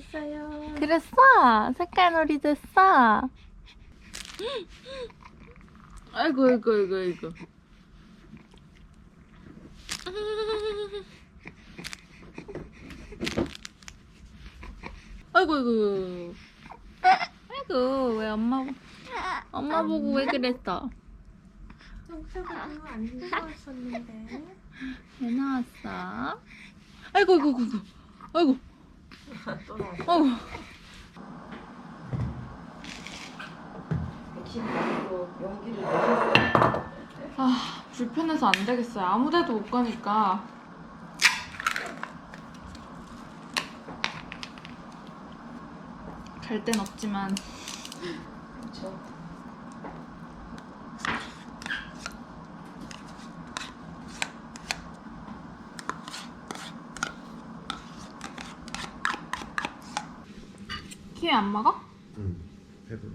했어요. 그랬어? 색깔 놀이도 했어? 아이고, 아이고, 아이고, 아이고. 아이고, 아이고. 아이고, 왜 엄마, 보- 엄마 보고 왜 그랬어? 평소가 안 무서웠었는데. 왜 나왔어? 아이고, 아이고, 아이고. 아이고. 또 나왔어. 아이고. 백신 맞고 용기를 내셨어요. 아 불편해서 안 되겠어요. 아무데도 못 가니까. 갈땐 없지만 그렇죠. 키위 안 먹어? 응 배불러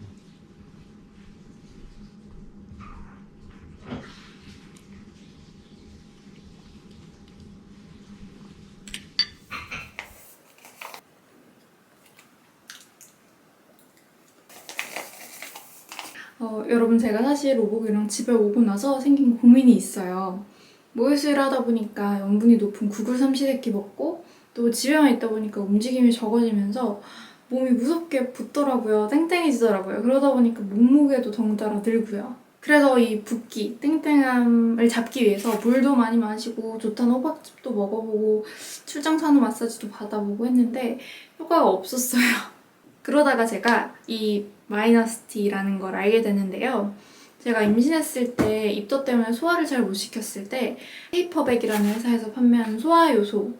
어, 여러분 제가 사실 오복이랑 집에 오고 나서 생긴 고민이 있어요. 모유수유를 하다 보니까 염분이 높은 구글 삼시세끼 먹고 또 집에만 있다 보니까 움직임이 적어지면서 몸이 무섭게 붓더라고요. 땡땡해지더라고요. 그러다 보니까 몸무게도 덩달아 늘고요. 그래서 이 붓기, 땡땡함을 잡기 위해서 물도 많이 마시고 좋다는 호박즙도 먹어보고 출장 산후 마사지도 받아보고 했는데 효과가 없었어요. 그러다가 제가 이 마이너스티라는 걸 알게 됐는데요. 제가 임신했을 때 입덧 때문에 소화를 잘 못 시켰을 때 페이퍼백이라는 회사에서 판매하는 소화 요소,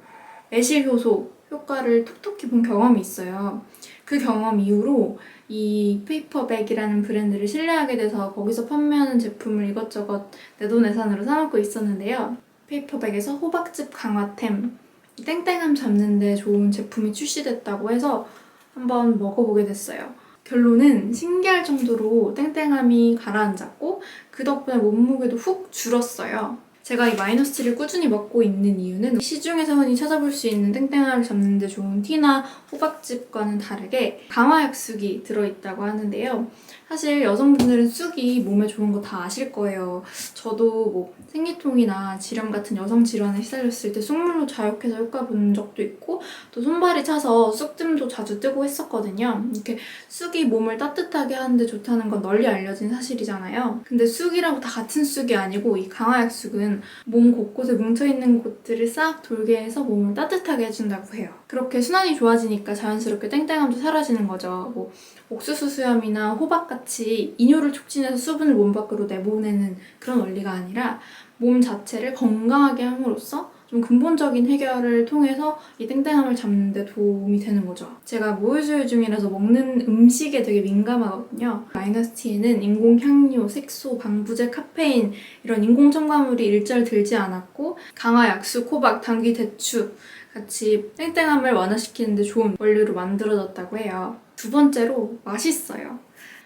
매실 효소 효과를 톡톡히 본 경험이 있어요. 그 경험 이후로 이 페이퍼백이라는 브랜드를 신뢰하게 돼서 거기서 판매하는 제품을 이것저것 내 돈 내산으로 사먹고 있었는데요. 페이퍼백에서 호박즙 강화템, 이 땡땡함 잡는데 좋은 제품이 출시됐다고 해서 한번 먹어보게 됐어요. 결론은 신기할 정도로 땡땡함이 가라앉았고 그 덕분에 몸무게도 훅 줄었어요. 제가 이 마이너스티를 꾸준히 먹고 있는 이유는 시중에서 흔히 찾아볼 수 있는 땡땡함을 잡는 데 좋은 티나 호박즙과는 다르게 강화약 쑥이 들어있다고 하는데요. 사실 여성분들은 쑥이 몸에 좋은 거 다 아실 거예요. 저도 뭐 생리통이나 지렴 같은 여성 질환에 시달렸을 때 쑥물로 자욕해서 효과 본 적도 있고 또 손발이 차서 쑥뜸도 자주 뜨고 했었거든요. 이렇게 쑥이 몸을 따뜻하게 하는데 좋다는 건 널리 알려진 사실이잖아요. 근데 쑥이라고 다 같은 쑥이 아니고 이 강화약 쑥은 몸 곳곳에 뭉쳐있는 곳들을 싹 돌게 해서 몸을 따뜻하게 해준다고 해요. 그렇게 순환이 좋아지니까 자연스럽게 땡땡함도 사라지는 거죠. 뭐 옥수수 수염이나 호박같이 이뇨를 촉진해서 수분을 몸 밖으로 내보내는 그런 원리가 아니라 몸 자체를 건강하게 함으로써 좀 근본적인 해결을 통해서 이 땡땡함을 잡는 데 도움이 되는 거죠. 제가 모유수유 중이라서 먹는 음식에 되게 민감하거든요. 마이너스 티에는 인공 향료, 색소, 방부제, 카페인 이런 인공 첨가물이 일절 들지 않았고 강화 약수, 호박, 당귀, 대추 같이 땡땡함을 완화시키는 데 좋은 원료로 만들어졌다고 해요. 두 번째로 맛있어요.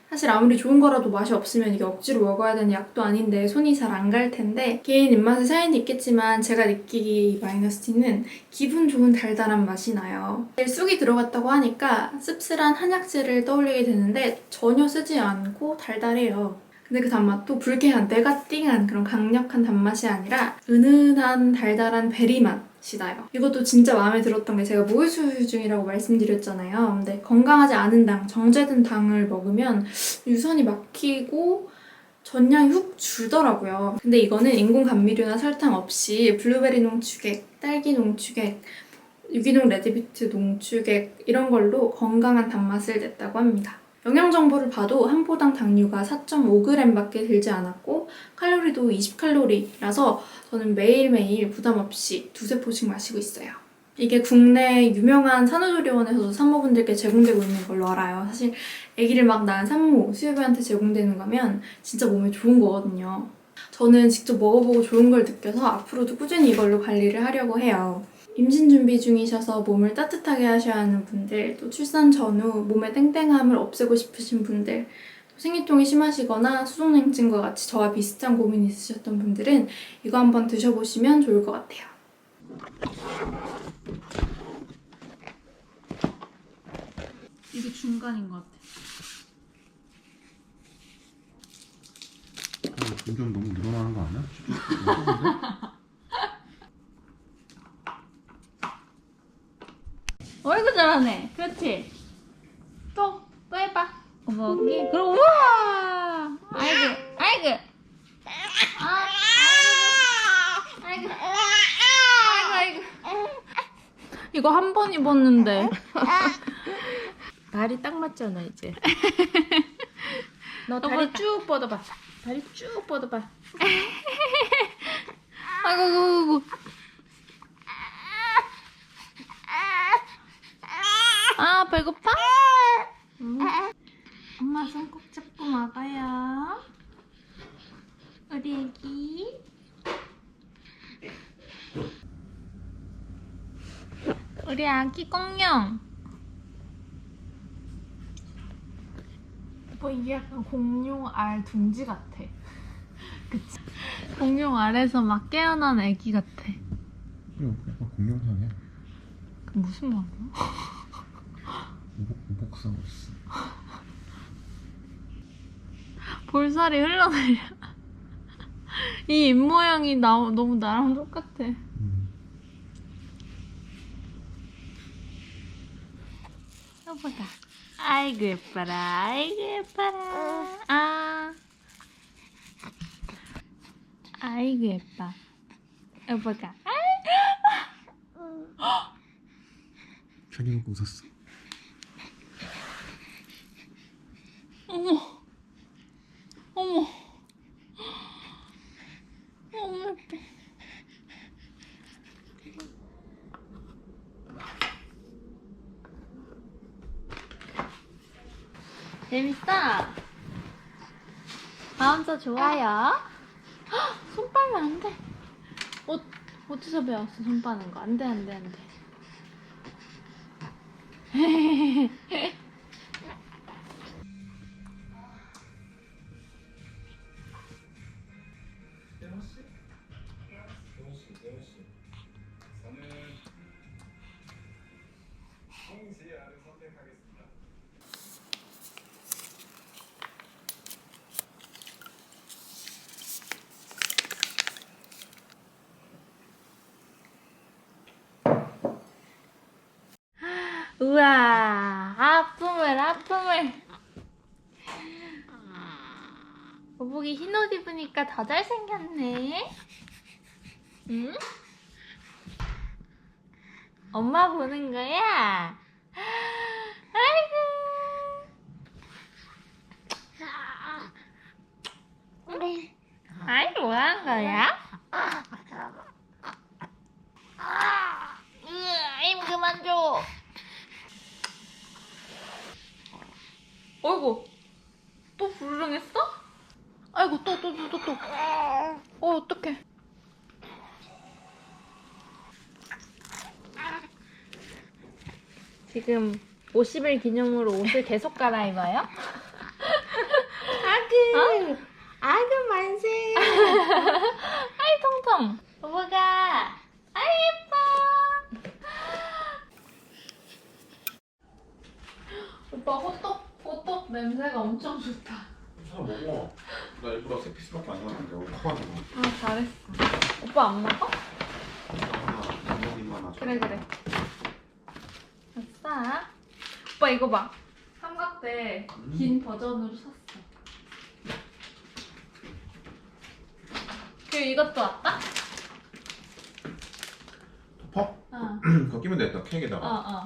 사실 아무리 좋은 거라도 맛이 없으면 이게 억지로 먹어야 되는 약도 아닌데 손이 잘 안 갈 텐데 개인 입맛에 차이는 있겠지만 제가 느끼기 이 마이너스티는 기분 좋은 달달한 맛이 나요. 쑥이 들어갔다고 하니까 씁쓸한 한약재를 떠올리게 되는데 전혀 쓰지 않고 달달해요. 근데 그 단맛도 불쾌한, 내가 띵한 그런 강력한 단맛이 아니라 은은한 달달한 베리 맛. 시다요. 이것도 진짜 마음에 들었던 게 제가 무효수유 중이라고 말씀드렸잖아요. 근데 건강하지 않은 당, 정제된 당을 먹으면 유선이 막히고 전량이 훅 줄더라고요. 근데 이거는 인공 감미료나 설탕 없이 블루베리 농축액, 딸기 농축액, 유기농 레드비트 농축액 이런 걸로 건강한 단맛을 냈다고 합니다. 영양 정보를 봐도 한 포당 당류가 4.5g밖에 들지 않았고 칼로리도 20칼로리라서 저는 매일매일 부담 없이 두세 포씩 마시고 있어요. 이게 국내 유명한 산후조리원에서도 산모분들께 제공되고 있는 걸로 알아요. 사실 아기를 막 낳은 산모, 수유비한테 제공되는 거면 진짜 몸에 좋은 거거든요. 저는 직접 먹어보고 좋은 걸 느껴서 앞으로도 꾸준히 이걸로 관리를 하려고 해요. 임신 준비 중이셔서 몸을 따뜻하게 하셔야 하는 분들, 또 출산 전후 몸의 땡땡함을 없애고 싶으신 분들, 또 생리통이 심하시거나 수족냉증과 같이 저와 비슷한 고민이 있으셨던 분들은 이거 한번 드셔보시면 좋을 것 같아요. 이게 중간인 것 같아. 어, 점점 너무 늘어나는 거 아니야? 좀 어이구 잘하네. 그렇지. 또, 또 해봐. 어머기. 그럼 우와. 아이고, 아이고. 아, 아이고. 아이고. 아이고, 아이고. 이거 한 번 입었는데. 다리 딱 맞잖아 이제. 너 다리 쭉 뻗어봐. 다리 쭉 뻗어봐. 아이고, 아이고, 아이고. 아, 배고파? 응. 엄마 손 꼭 잡고 먹어요. 우리 애기. 우리 아기 공룡. 오빠 이게 약간 공룡 알 둥지 같아. 그치? 공룡 알에서 막 깨어난 애기 같아. 이거 약간 공룡상이야. 그 무슨 말이야? 우복, 우복사우루스. 볼살이 흘러내려. 이 입모양이 나, 너무 나랑 똑같아. 음. 여보다. 아이고 예뻐라. 아이고 예뻐라. 아. 아이고 예뻐. 여보가. 자기 먹고 웃었어. 어머. 어머. 너무 예뻐. 재밌어? 마음도 좋아요? 헉, 손 빨면 안 돼. 어, 어디서 배웠어, 손 빠는 거? 안 돼, 안 돼, 안 돼. 우와, 아픔을, 아픔을. 오복이 흰옷 입으니까 더 잘생겼네. 응? 엄마 보는 거야? 아이고. 아이, 뭐 하는 거야? 으아, 힘 그만 줘. 어이구, 또 불능했어? 아이고, 또, 또, 또, 또, 또. 어, 어떡해. 지금 50일 기념으로 옷을 계속 갈아입어요? 아그, 아이고 만세. 아이, 통통. 오빠가, 아이, 예뻐. 오빠, 호떡, 호떡 냄새가 엄청 좋다. 사 먹어. 나 일부러 세 피스밖에 안 먹었는데 오늘 커가지고. 아, 잘했어. 오빠 안 먹어? 안 그래 그래. 아싸. 오빠 이거 봐. 삼각대 긴 버전으로 샀어. 그리고 이것도 왔다? 토퍼? 어. 그거 끼면 되겠다 어 케이크에다가 어. 아.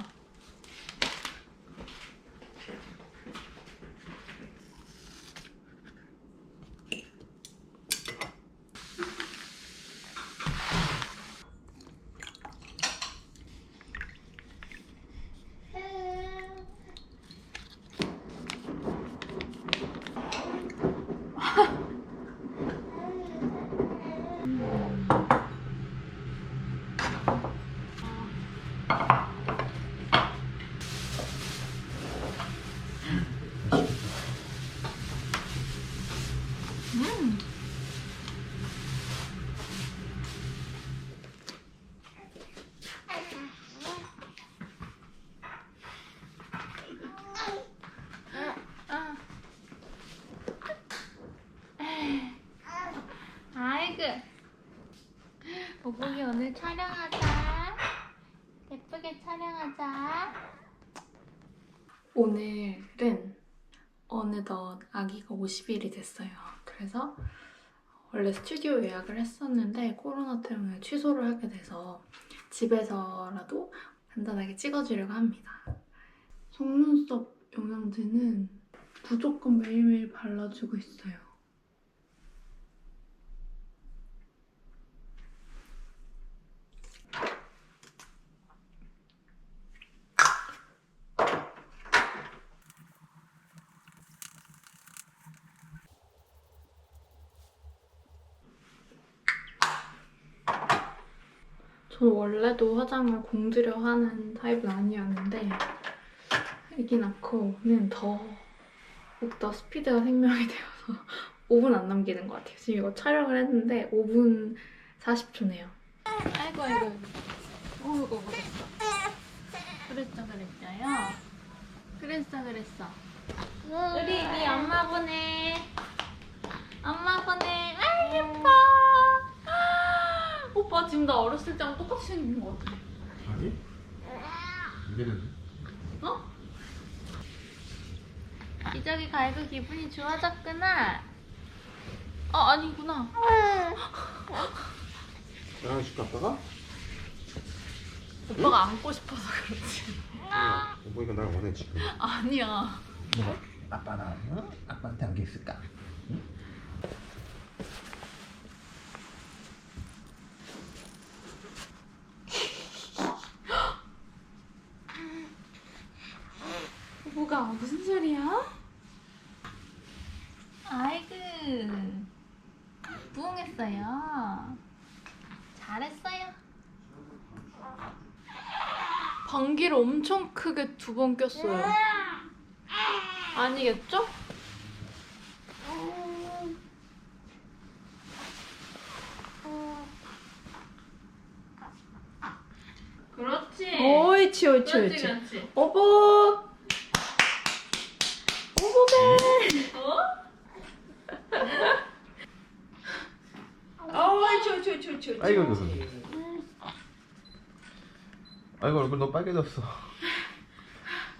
아이고. 오늘 촬영하자. 예쁘게 촬영하자. 오늘은 어느덧 아기가 50일이 됐어요. 그래서 원래 스튜디오 예약을 했었는데 코로나 때문에 취소를 하게 돼서 집에서라도 간단하게 찍어주려고 합니다. 속눈썹 영양제는 무조건 매일매일 발라주고 있어요. 저는 원래도 화장을 공들여 하는 타입은 아니었는데 아기 낳고는 더욱더 스피드가 생명이 되어서 5분 안 남기는 것 같아요. 지금 이거 촬영을 했는데 5분 40초네요. 아이고 아이고. 어이구 그랬어. 그랬어 그랬어요. 그랬어 그랬어. 우리 네 엄마 보내. 엄마 보내. 아 예뻐. 오빠 지금 나 어렸을 때랑 똑같이 생긴 것 같아. 아니? 이래는 어? 기저귀 갈고 기분이 좋아졌구나. 어 아니구나. 나랑 집 갔다가 오빠가 안고 싶어서 그렇지. 오보이가 날 원해 지금 아니야. 뭐가 아빠랑 응? 아빠한테 안게 있을까? 뭐가 무슨 소리야? 아이고 부응했어요. 잘했어요. 방귀를 엄청 크게 두 번 꼈어요. 아니겠죠? 그렇지. 옳지, 옳지, 그렇지 옳지. 그렇지. 오복! 오복에! 어? 어, 저, 저, 저, 저. 아이고 이거 아이고 얼굴 너무 빨개졌어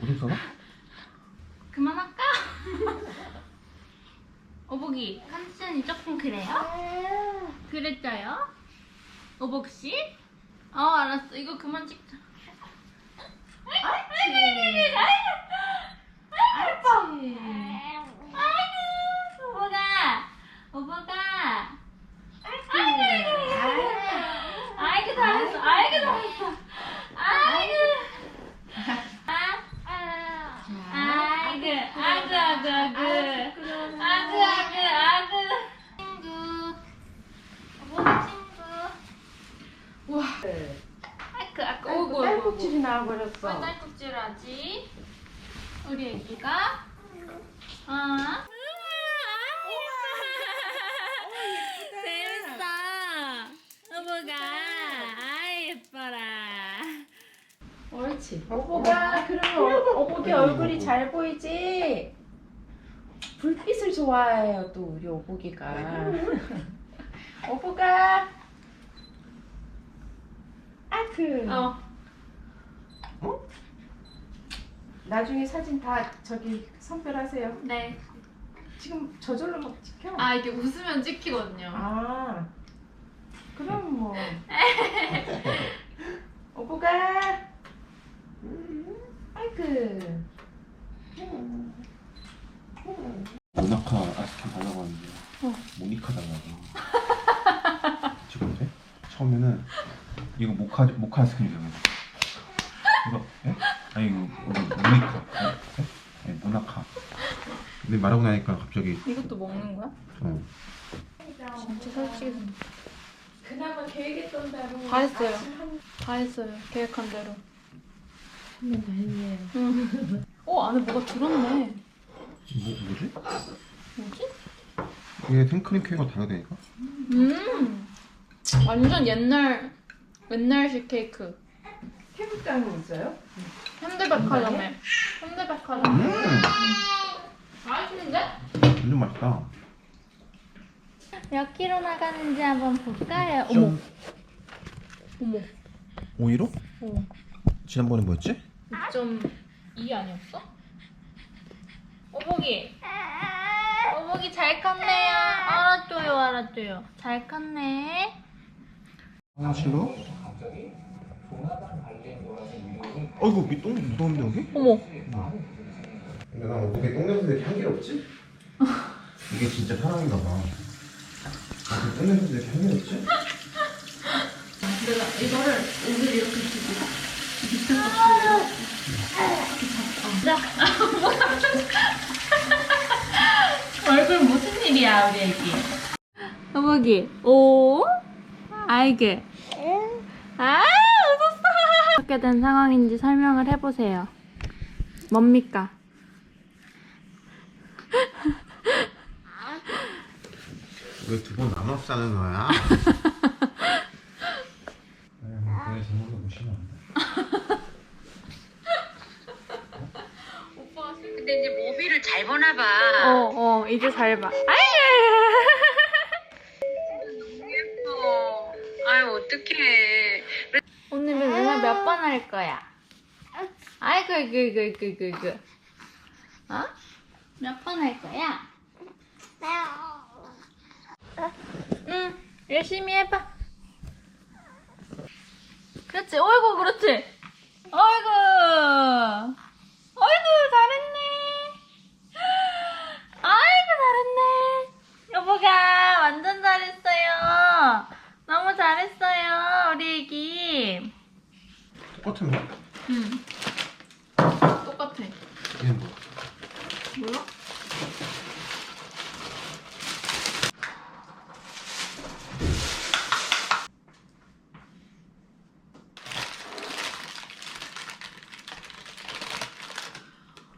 오줌 싸나? 그만할까? 오복이 컨디션이 조금 그래요? 그랬어요? 오복 씨? 어 알았어 이거 그만 찍자. 아이고 아이고 아이고 아 좋아해요 또 우리 오복이가. 네. 오복아! 아크 어. 어? 나중에 사진 다 저기 선별하세요. 네. 지금 저절로 막 찍혀? 아 이게 웃으면 찍히거든요. 아. 그럼 뭐. 오복아! 아이크 모나카 아이스크림 달라고 하는데 어. 모니카 달라고 지금 돼? 처음에는 이거 모카 모카 아이스크림이잖아 이거 예? 아니 이거 이거 모니카 예? 예? 아니 모나카 근데 말하고 나니까 갑자기 이것도 먹는 거야? 어 진짜 솔직히 그나마 계획했던 대로. 다 했어요. 아침 한 다 했어요. 계획한 대로. 한번 다 했네요. 응. 어 안에 뭐가 들었네. 뭐, 뭐지? 뭐지? 이게 생크림 케이크가 다르다니까? 음. 완전 옛날 옛날식 케이크. 태국당이 있어요? 현대백화점에. 현대백화점. 음 맛있는데? 완전 맛있다 몇 킬로 나가는지 한번 볼까요? 어머. 어머. 515? 어. 지난번에 뭐였지? 6.2 아니었어? 오복이. 오복이 잘 컸네요. 알았죠요, 알았죠요. 잘 컸네. 화장실로? 아이고, 밑동 무서운데 여기? 어머. 근데 난 어떻게 똥냄새 향기롭지? 이게 진짜 사랑인가 봐. 아, 똥냄새 향기롭지? 내가 이거를 옷을 이렇게 주고 비슷한 거 주고 이렇게 잡고. 나, 뭐야. 1일이야 우리 애기 어머기 오 아이게 아 웃었어 어떻게 된 상황인지 설명을 해보세요 뭡니까? 왜 두 번 나눠 싸는 거야? 그래 제목을 보시면 안 돼. 오빠 근데 이제 모비를 잘 보나 봐. 어어 이제 잘 봐. 아이 할 거야? 아이고, 이거, 이거, 이거, 이거. 어? 몇 번 할 거야? 응, 열심히 해봐. 그렇지, 어이구, 그렇지. 어이구. 어이구, 잘했네. 아이고, 잘했네. 여보가 완전 잘했어요. 너무 잘했어요, 우리 애기. 똑같은 거? 응. 똑같아. 이게 뭐? 몰라?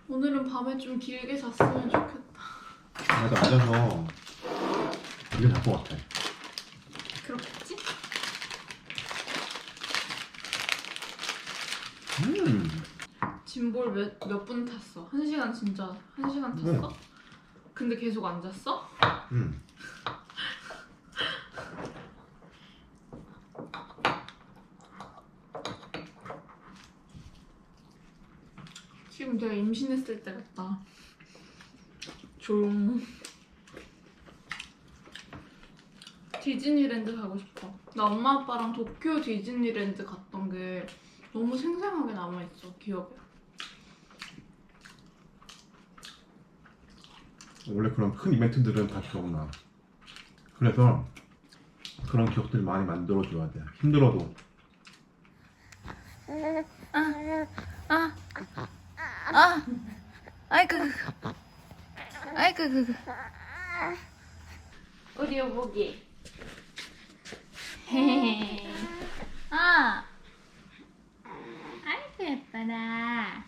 오늘은 밤에 좀 길게 잤으면 좋겠다. 나도 앉아서 이게 잘것 같아. 그렇겠지? 음. 짐볼 몇, 몇 분 탔어? 한 시간 진짜 한 시간 탔어? 근데 계속 앉았어? 음. 지금 내가 임신했을 때 같다. 조용. 디즈니랜드 가고 싶어. 나 엄마 아빠랑 도쿄 디즈니랜드 갔던 게 너무 생생하게 남아있어, 기억에. 원래 그런 큰 이벤트들은 다 기억나. 그래서 그런 기억들 많이 만들어줘야 돼. 힘들어도. 아, 아, 아이고, 아이고, 그, 우리 여보기. 헤헤헤. 아, 아이고 예뻐라.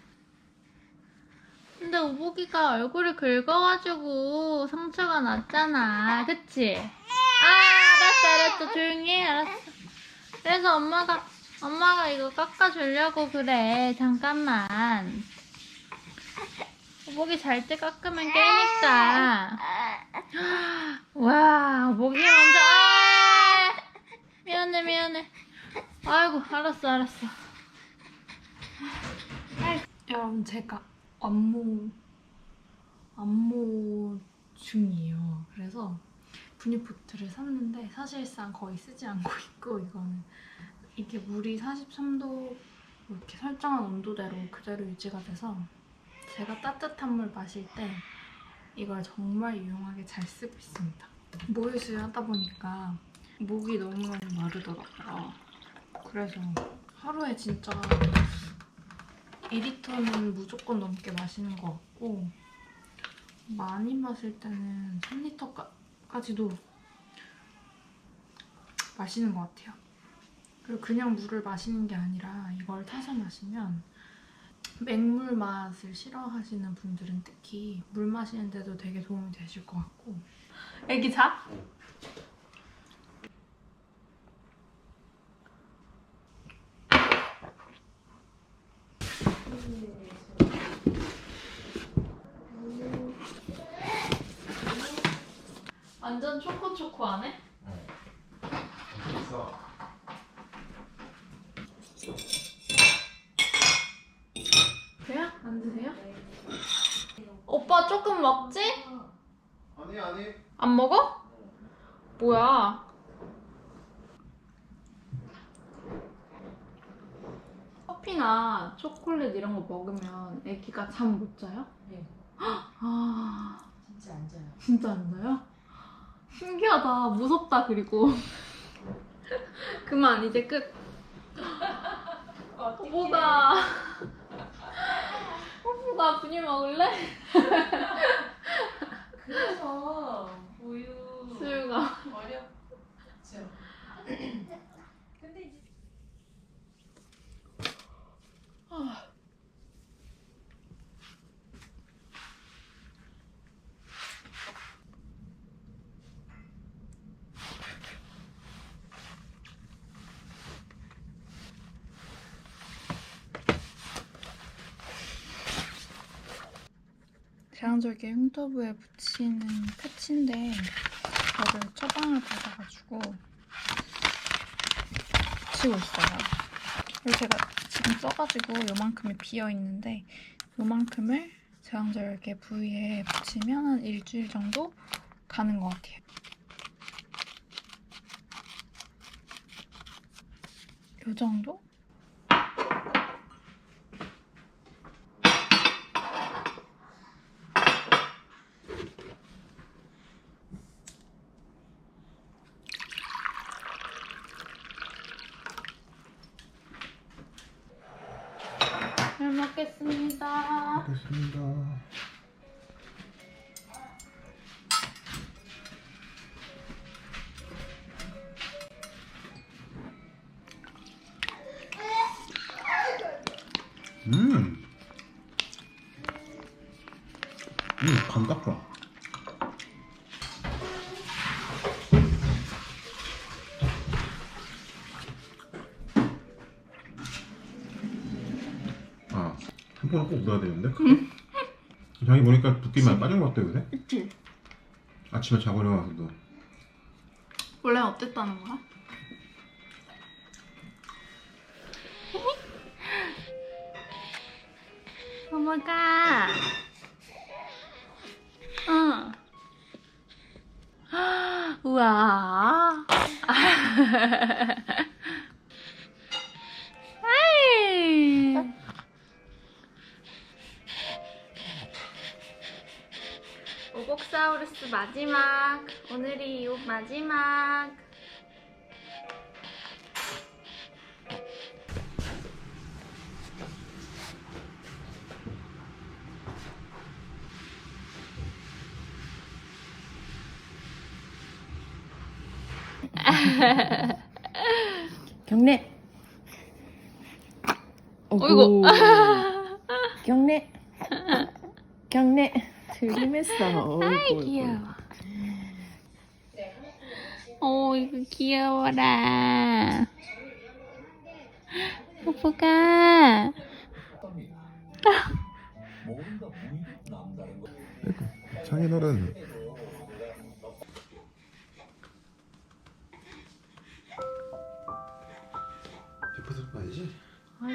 근데 오복이가 얼굴이 긁어가지고 상처가 났잖아, 그치? 아, 알았어, 알았어, 조용히 해, 알았어. 그래서 엄마가 엄마가 이거 깎아주려고 그래. 잠깐만. 목이 잘 때 깎으면 깨니까. 와, 목이 먼저. 아! 미안해, 미안해. 아이고, 알았어, 알았어. 여러분 제가 안모 안모 중이에요. 그래서 분유포트를 샀는데 사실상 거의 쓰지 않고 있고 이거는 이게 물이 43도 이렇게 설정한 온도대로 그대로 유지가 돼서 제가 따뜻한 물 마실 때 이걸 정말 유용하게 잘 쓰고 있습니다. 모유수유 하다 보니까 목이 너무 많이 마르더라고요. 그래서 하루에 진짜 2리터는 무조건 넘게 마시는 것 같고 많이 마실 때는 3리터까지도 마시는 것 같아요. 그리고 그냥 물을 마시는 게 아니라 이걸 타서 마시면 맹물 맛을 싫어하시는 분들은 특히 물 마시는데도 되게 도움이 되실 것 같고 애기 자? 완전 초코초코하네? 있어. 돼요? 안 드세요? 오빠 조금 먹지? 아니 아니. 안 먹어? 뭐야? 커피나 초콜릿 이런 거 먹으면 애기가 잠 못 자요? 네. 아 진짜 안 자요. 진짜 안 자요? 신기하다 무섭다 그리고 그만 이제 끝 오보다 오보다 분유 먹을래? 그래서 우유 수유가 어렵죠. 대항절개 흉터부에 붙이는 패치인데 이거를 처방을 받아가지고 붙이고 있어요. 그리고 제가 지금 써가지고 요만큼이 비어있는데 요만큼을 대항절개 부위에 붙이면 한 일주일 정도 가는 것 같아요. 요 정도? 잘 먹겠습니다. 됐습니다. 꼭 넣어야 되는데? 자기 보니까 붓기 많이 빠진 것 같아, 요새? 그치? 아침에 자고 일어나서도. 원래 어땠다는 거야? 어머가. 응. 우와. 오곡사우루스 마지막. 오늘이 요 마지막. 경례. 어이구. 경례. 경례. 들이맸어. 아이 귀여워. 오 이거 귀여워라. 오빠가 장인어른. 예뻐서 봐야지. 아니